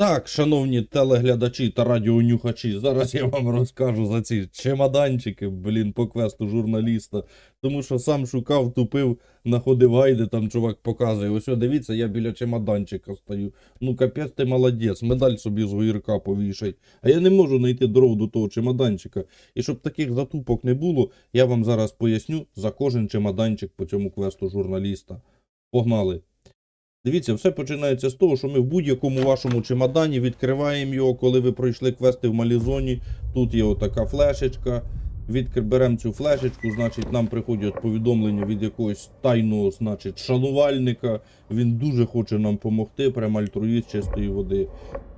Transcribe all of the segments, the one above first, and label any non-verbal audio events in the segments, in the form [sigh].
Так, шановні телеглядачі та радіонюхачі, зараз я вам розкажу за ці чемоданчики, блін, по квесту журналіста. Тому що сам шукав, тупив, находив гайди, там чувак показує. Ось, дивіться, я біля чемоданчика стою. Ну, капець, ти молодець, медаль собі з гірка повішай. А я не можу знайти дорогу до того чемоданчика. І щоб таких затупок не було, я вам зараз поясню за кожен чемоданчик по цьому квесту журналіста. Погнали! Дивіться, все починається з того, що ми в будь-якому вашому чемодані відкриваємо його, коли ви пройшли квести в Малізоні. Тут є отака флешечка. Беремо цю флешечку, значить, нам приходять повідомлення від якогось тайного, значить, шанувальника. Він дуже хоче нам допомогти, прям альтруїст чистої води.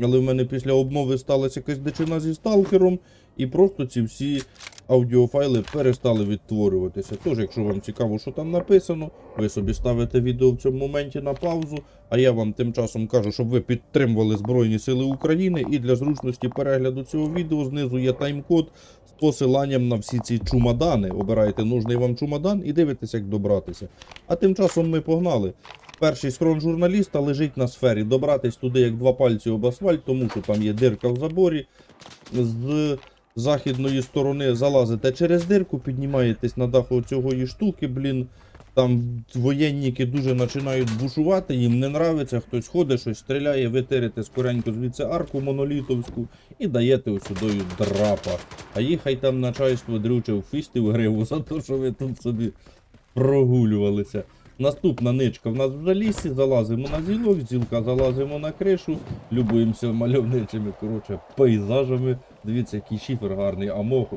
Але в мене після обмови сталася якась дичина зі сталкером, і просто ці всі аудіофайли перестали відтворюватися. Тож, якщо вам цікаво, що там написано, ви собі ставите відео в цьому моменті на паузу, а я вам тим часом кажу, щоб ви підтримували Збройні Сили України. І для зручності перегляду цього відео знизу є тайм-код з посиланням на всі ці чумадани. Обирайте нужний вам чумадан і дивитесь, як добратися. А тим часом ми погнали. Перший схрон журналіста лежить на сфері. Добратись туди як два пальці об асфальт, тому що там є дирка в заборі. З західної сторони залазите через дирку, піднімаєтесь на дах оцього штуки, блін. Там воєнніки дуже починають бушувати, їм не нравиться, хтось ходить, щось стріляє, ви тирите скоренько звідси арку монолітовську і даєте ось драпа. А їхай там начальство дрюче в фісти в гриву за те, що ви тут собі прогулювалися. Наступна ничка в нас в лісі, залазимо на зілок, зілка залазимо на кришу, любуємося мальовничими коротше, пейзажами. Дивіться, який шифер гарний, а мох.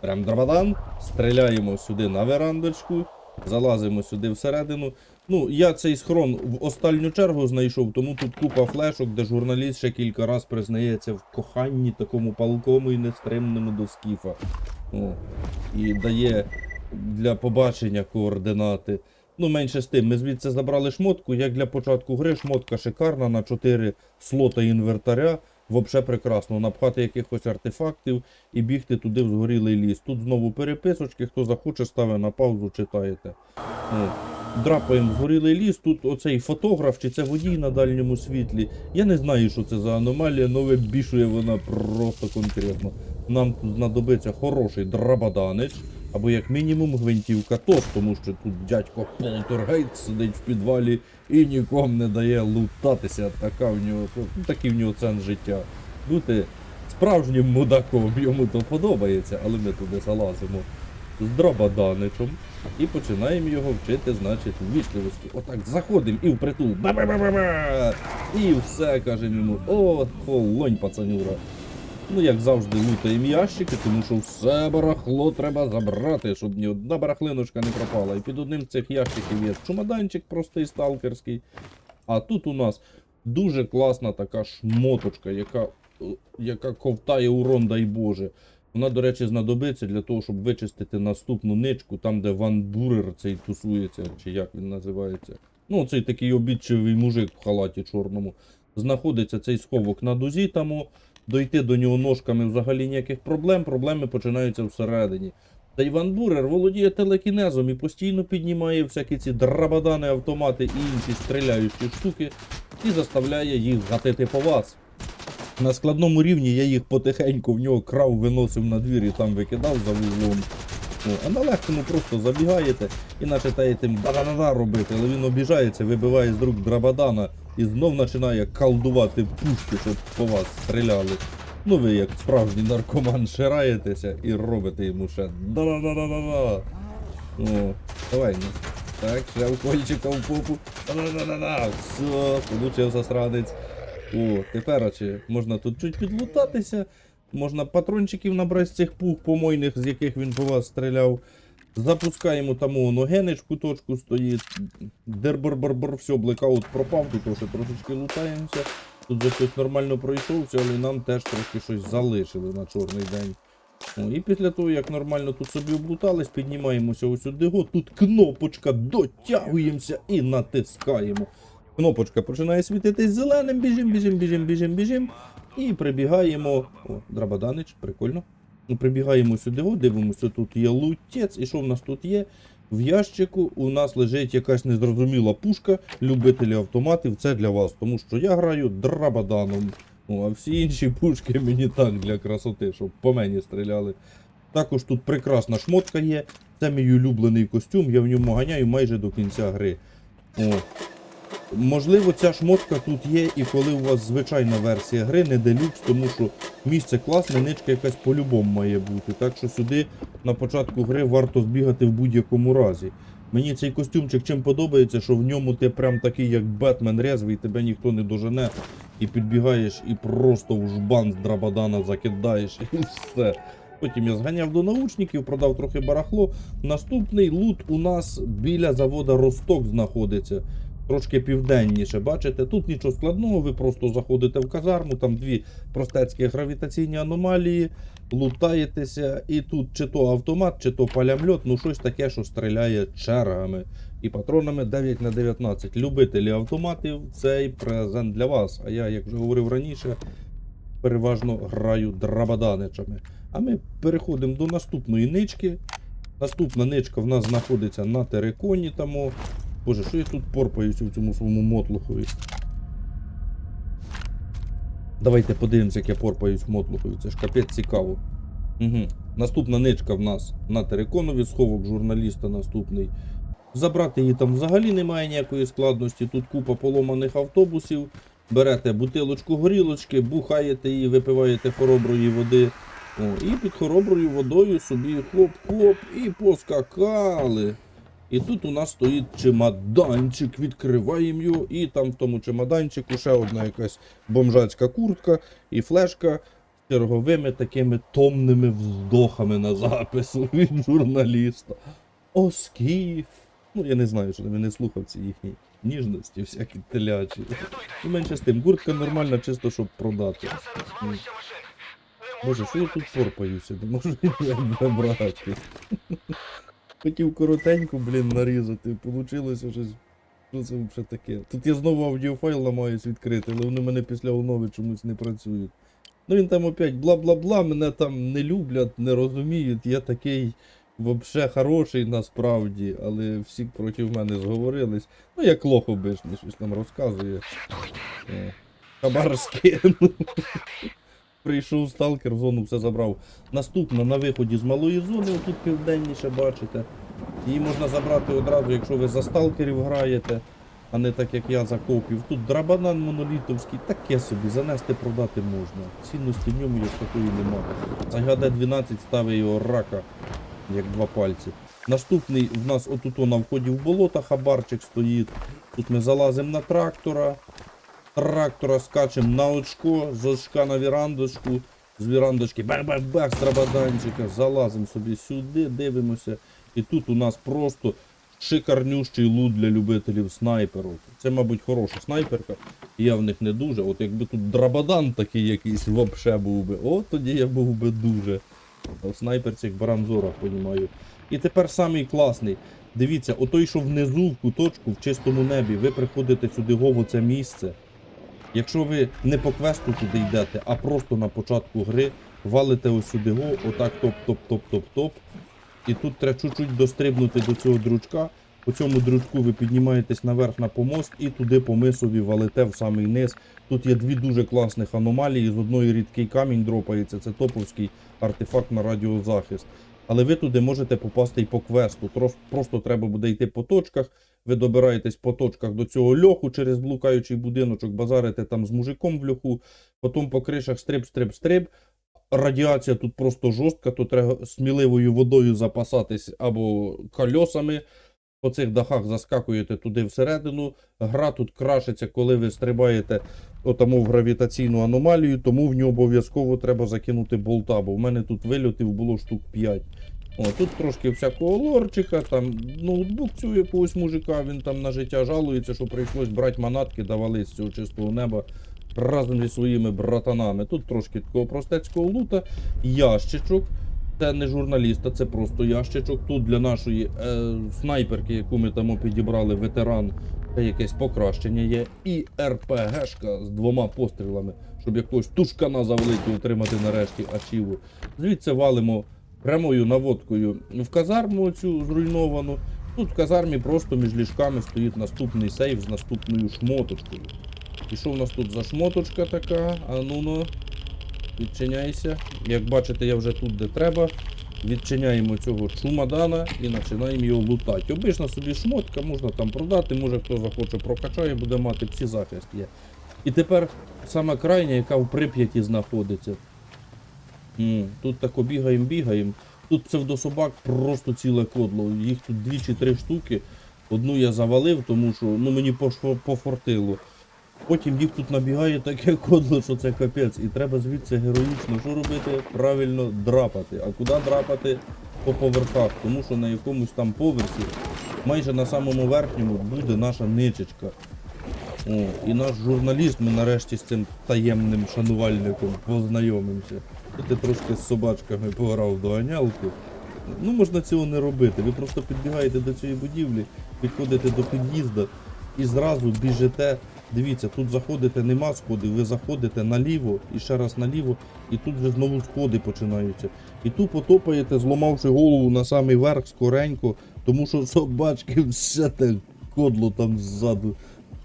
Прям драбадан. Стріляємо сюди на верандочку, залазимо сюди всередину. Ну, я цей схрон в останню чергу знайшов, тому тут купа флешок, де журналіст ще кілька разів признається в коханні такому палкому і нестримному до скіфа. О, і дає для побачення координати. Ну, менше з тим, ми звідси забрали шмотку. Як для початку гри, шмотка шикарна на 4 слота інвертаря. Вообще прекрасно. Напхати якихось артефактів і бігти туди в згорілий ліс. Тут знову переписочки, хто захоче, ставить на паузу, читаєте. Драпаємо в згорілий ліс, тут оцей фотограф чи це водій на дальньому світлі. Я не знаю, що це за аномалія, але вибішує вона просто конкретно. Нам тут знадобиться хороший драбаданець, або як мінімум гвинтівка ТОС, тому що тут дядько Полтергейт сидить в підвалі і нікому не дає лутатися. Така в нього, такий в нього цен життя. Бути справжнім мудаком йому то подобається, але ми туди залазимо з драбаданичем і починаємо його вчити, значить, ввічливості. Отак заходимо і впритул. Ба-ба-ба-ба-ба! І все кажемо йому. О, холонь, пацанюра. Ну, як завжди, лутаємо ящики, тому що все барахло треба забрати, щоб ні одна барахлиночка не пропала. І під одним з цих ящиків є чумаданчик простий сталкерський. А тут у нас дуже класна така шмоточка, яка, яка ковтає урон, дай Боже. Вона, до речі, знадобиться для того, щоб вичистити наступну ничку, там, де Ван Бурер цей тусується, чи як він називається. Ну, цей такий обідчивий мужик в халаті чорному. Знаходиться цей сховок на дузі тому. Дойти до нього ножками взагалі ніяких проблем, проблеми починаються всередині. Та Іван Бурер володіє телекінезом і постійно піднімає всякі ці драбадани, автомати і інші стріляючі штуки і заставляє їх гатити по вас. На складному рівні я їх потихеньку в нього крав, виносив на двір і там викидав за вузлом. Ну, а на легкому просто забігаєте і починаєте да-да-да робити, але він обіжається, вибиває з рук драбадана і знов починає колдувати пушки, щоб по вас стріляли. Ну ви як справжній наркоман шираєтеся і робите йому ще да-да-да-да-да. О, давай, ну. Так, ще укольчика в попу. Да-да-да-да-да. Все, получився сранець. О, тепер очі, можна тут чуть підлутатися, можна патрончиків набрати з цих пух помойних, з яких він по вас стріляв. Запускаємо там воно генич в куточку стоїть. Дербор-барбор, все, блекаут пропав, тут ще трошечки лутаємося. Тут вже хтось нормально пройшовся, але нам теж трошки щось залишили на чорний день. О, і після того, як нормально тут собі облутались, піднімаємося ось сюди. Тут кнопочка, дотягуємося і натискаємо. Кнопочка починає світитись зеленим, біжим, біжим, біжим, біжим, біжим. І прибігаємо. О, Драбаданич, прикольно. Ну, прибігаємо сюди, о, дивимося, тут є лутець. І що в нас тут є? В ящику у нас лежить якась незрозуміла пушка. Любителі автоматів, це для вас, тому що я граю драбаданом. Ну, а всі інші пушки [laughs] мені так для красоти, щоб по мені стріляли. Також тут прекрасна шмотка є. Це мій улюблений костюм, я в ньому ганяю майже до кінця гри. О. Можливо, ця шмотка тут є і коли у вас звичайна версія гри, не делюкс, тому що місце класне, ничка якась по-любому має бути. Так що сюди на початку гри варто збігати в будь-якому разі. Мені цей костюмчик чим подобається, що в ньому ти прям такий, як Бетмен резвий, тебе ніхто не дожене, і підбігаєш і просто в жбан з драбадана закидаєш [laughs] і все. Потім я зганяв до наушників, продав трохи барахло. Наступний лут у нас біля завода Росток знаходиться. Трошки південніше, бачите, тут нічого складного, ви просто заходите в казарму, там дві простецькі гравітаційні аномалії, лутаєтеся, і тут чи то автомат, чи то палямльот, ну щось таке, що стріляє чергами. І патронами 9 на 19. Любителі автоматів, цей презент для вас. А я, як вже говорив раніше, переважно граю драбаданичами. А ми переходимо до наступної нички. Наступна ничка в нас знаходиться на териконі. Тому... Боже, що я тут порпаюся в цьому своєму мотлухові? Давайте подивимося, як я порпаюсь в мотлухові. Це ж капець цікаво. Угу. Наступна ничка в нас на териконові, сховок журналіста наступний. Забрати її там взагалі немає ніякої складності. Тут купа поломаних автобусів. Берете бутилочку горілочки, бухаєте її, випиваєте хороброї води. О, і під хороброю водою собі хлоп-хлоп і поскакали. І тут у нас стоїть чемоданчик, відкриваємо його, і там в тому чемоданчику ще одна якась бомжацька куртка і флешка з черговими такими томними вздохами на запису [laughs] від журналіста. О, скіф. Ну, я не знаю, що він не слухав ці їхні ніжності, всякі телячі. І менше з тим, куртка нормальна, чисто щоб продати. Боже, що я тут порпаюся? Не можу я брати. Хотів коротенько, блін, нарізати. Получилося щось. Що це взагалі таке? Тут я знову аудіофайл намагаюсь відкрити, але вони мене після онови чомусь не працюють. Ну він там опять бла-бла-бла, мене там не люблять, не розуміють. Я такий вообще хороший насправді, але всі проти мене зговорились. Ну як лох обичний, щось там розказує. Е, Хабар скинув. [laughs] Прийшов сталкер, в зону все забрав. Наступна на виході з малої зони, тут південніше бачите. Її можна забрати одразу, якщо ви за сталкерів граєте, а не так як я за копів. Тут драбанан монолітовський, таке собі, занести продати можна. Цінності в ньому як такої немає. За ГД-12 ставить його рака, як два пальці. Наступний в нас отут на вході в болото хабарчик стоїть. Тут ми залазимо на трактора. Трактора скачемо на очко, з очка на вірандочку, з вірандочки бах-бах-бах, з трабаданчика, залазимо собі сюди, дивимося. І тут у нас просто шикарнющий лут для любителів снайперів. Це, мабуть, хороша снайперка. Я в них не дуже. От якби тут драбадан такий якийсь вообще був би, от тоді я був би дуже. В снайперці як в понімаю. І тепер самий класний. Дивіться, отой, що внизу, в куточку, в чистому небі, ви приходите сюди го в це місце. Якщо ви не по квесту туди йдете, а просто на початку гри, валите ось сюди го, отак топ-топ-топ-топ-топ. І тут треба чуть-чуть дострибнути до цього дручка. По цьому дручку ви піднімаєтесь наверх на помост і туди по мисові валите в самий низ. Тут є дві дуже класних аномалії. З одної рідкий камінь дропається, це топовський артефакт на радіозахист. Але ви туди можете попасти і по квесту. Просто треба буде йти по точках. Ви добираєтесь по точках до цього льоху через блукаючий будиночок, базарите там з мужиком в льоху, потім по кришах стрип-стрип-стрип. Радіація тут просто жорстка, то треба сміливою водою запасатись або кольосами. По цих дахах заскакуєте туди всередину. Гра тут крашиться, коли ви стрибаєте отаму в гравітаційну аномалію, тому в нього обов'язково треба закинути болта, бо в мене тут вильотів було штук 5. О, тут трошки всякого лорчика, там ноутбук цю якогось мужика, він там на життя жалується, що прийшлось брати манатки, давали з цього чистого неба разом зі своїми братанами. Тут трошки такого простецького лута, ящичок. Це не журналіста, це просто ящичок. Тут для нашої е, снайперки, яку ми там підібрали, ветеран, це якесь покращення є. І РПГшка з двома пострілами, щоб якогось тушкана завеликі отримати нарешті ачіву. Звідси валимо прямою наводкою в казарму цю зруйновану. Тут в казармі просто між ліжками стоїть наступний сейф з наступною шмоточкою. І що в нас тут за шмоточка така? А ну ну. Відчиняйся. Як бачите, я вже тут де треба. Відчиняємо цього чумадана і починаємо його лутати. Обично собі шмотка, можна там продати, може хто захоче прокачає, буде мати всі захист є. І тепер сама крайня, яка в Прип'яті знаходиться. Тут тако бігаємо, бігаємо. Тут псевдособак просто ціле кодло. Їх тут дві чи три штуки. Одну я завалив, тому що ну, мені пофортило. Потім їх тут набігає таке кодло, що це капець. І треба звідси героїчно що робити? Правильно драпати. А куди драпати? По поверхах. Тому що на якомусь там поверсі, майже на самому верхньому, буде наша ничечка. О, і наш журналіст, ми нарешті з цим таємним шанувальником познайомимося. Я трошки з собачками пограв в доганялку. Ну, можна цього не робити. Ви просто підбігаєте до цієї будівлі, підходите до під'їзду і зразу біжите. Дивіться, тут заходите, нема сходів, ви заходите наліво і ще раз наліво, і тут вже знову сходи починаються. І тупо топаєте, зламавши голову на самий верх скоренько, тому що собачки [laughs] все те кодло там ззаду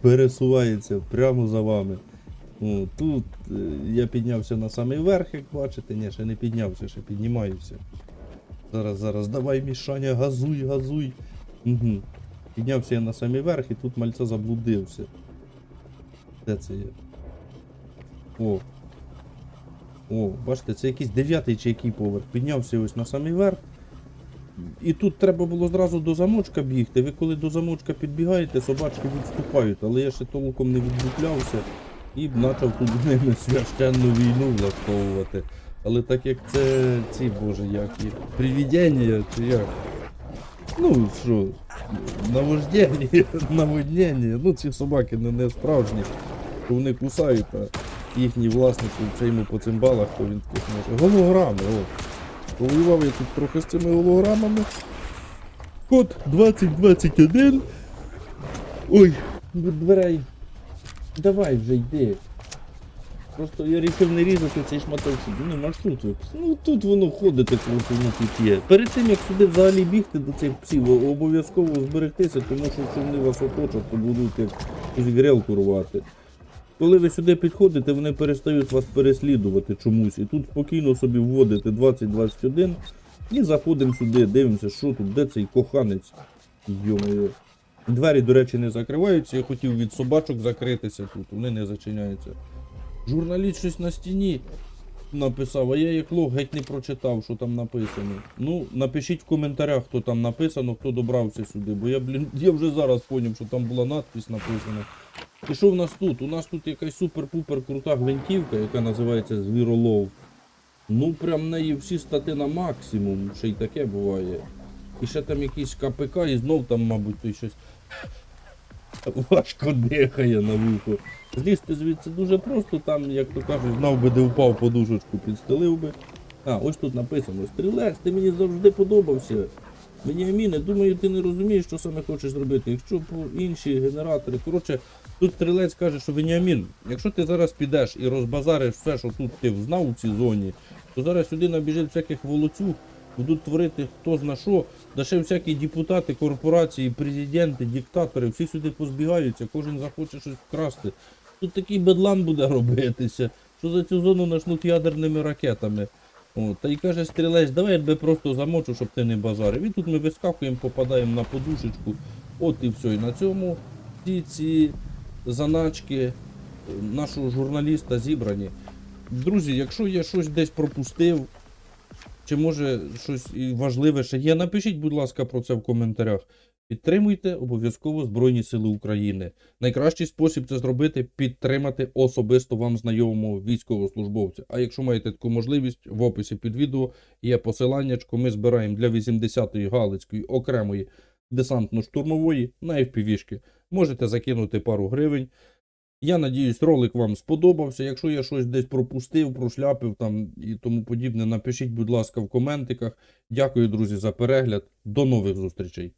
пересувається прямо за вами. О, тут е, я піднявся на самий верх, як бачите. Ні, ще не піднявся, ще піднімаюся. Зараз, зараз, давай, Мішаня, газуй, газуй. Угу. Піднявся я на самий верх і тут мальця заблудився. Де це є? О. О, бачите, це якийсь дев'ятий чи який поверх. Піднявся ось на самий верх. І тут треба було зразу до замочка бігти. Ви коли до замочка підбігаєте, собачки відступають, але я ще толком не відбуклявся і почав тут ними священну війну влаштовувати. Але так як це ці боже, як і привідення, чи як. Ну що, навождення, [laughs] наводнення. Ну ці собаки не, не справжні, то вони кусають, а їхні власники вже йому по цим балах, то він таки зможе. Голограми, о. Повоював я тут трохи з цими голограмами. Код 2021. Ой, від дверей. Давай вже йди. Просто я рішив не різати цей шматок собі. Ну, маршрут. випис- Ну тут воно ходите, коли воно тут є. Перед тим як сюди взагалі бігти до цих псів, обов'язково зберегтися, тому що якщо вони вас оточать, то будуть як якусь грелку рвати. Коли ви сюди підходите, вони перестають вас переслідувати чомусь. І тут спокійно собі вводите 2021 і заходимо сюди, дивимося, що тут, де цей коханець. Йо-моє. Двері, до речі, не закриваються. Я хотів від собачок закритися тут, вони не зачиняються. Журналіст щось на стіні написав, а я як лох геть не прочитав, що там написано. Ну, напишіть в коментарях, хто там написано, хто добрався сюди, бо я, блін, я вже зараз зрозумів, що там була надпись написана. І що в нас тут? У нас тут якась супер-пупер крута гвинтівка, яка називається Звіролов. Ну, прям неї всі стати на максимум, ще й таке буває. І ще там якийсь КПК, і знов там, мабуть, той щось важко дихає на вухо. Злізти звідси дуже просто, там, як то кажуть, знав би, де впав подушечку, підстелив би. А, ось тут написано: Стрілець, ти мені завжди подобався. Веніаміне, думаю, ти не розумієш, що саме хочеш зробити. Якщо по інші генератори. Коротше, тут стрілець каже, що Веніамін, якщо ти зараз підеш і розбазариш все, що тут ти взнав у цій зоні, то зараз сюди набіжить всяких волоцюг, будуть творити хто зна що, да ще всякі депутати, корпорації, президенти, диктатори, всі сюди позбігаються, кожен захоче щось вкрасти. Тут такий бедлам буде [laughs] робитися, що за цю зону начнуть ядерними ракетами. О, та й каже стрілець, давай я тебе просто замочу, щоб ти не базарив. І тут ми вискакуємо, попадаємо на подушечку. От і все. І на цьому всі ці заначки е, нашого журналіста зібрані. Друзі, якщо я щось десь пропустив, чи може щось важливе ще є, напишіть, будь ласка, про це в коментарях. Підтримуйте обов'язково Збройні Сили України. Найкращий спосіб це зробити підтримати особисто вам знайомого військовослужбовця. А якщо маєте таку можливість, в описі під відео є посилання. Ми збираємо для 80-ї Галицької окремої десантно-штурмової на FPV-шки. Можете закинути пару гривень. Я надіюсь, ролик вам сподобався. Якщо я щось десь пропустив, прошляпив там і тому подібне, напишіть, будь ласка, в коментиках. Дякую, друзі, за перегляд. До нових зустрічей.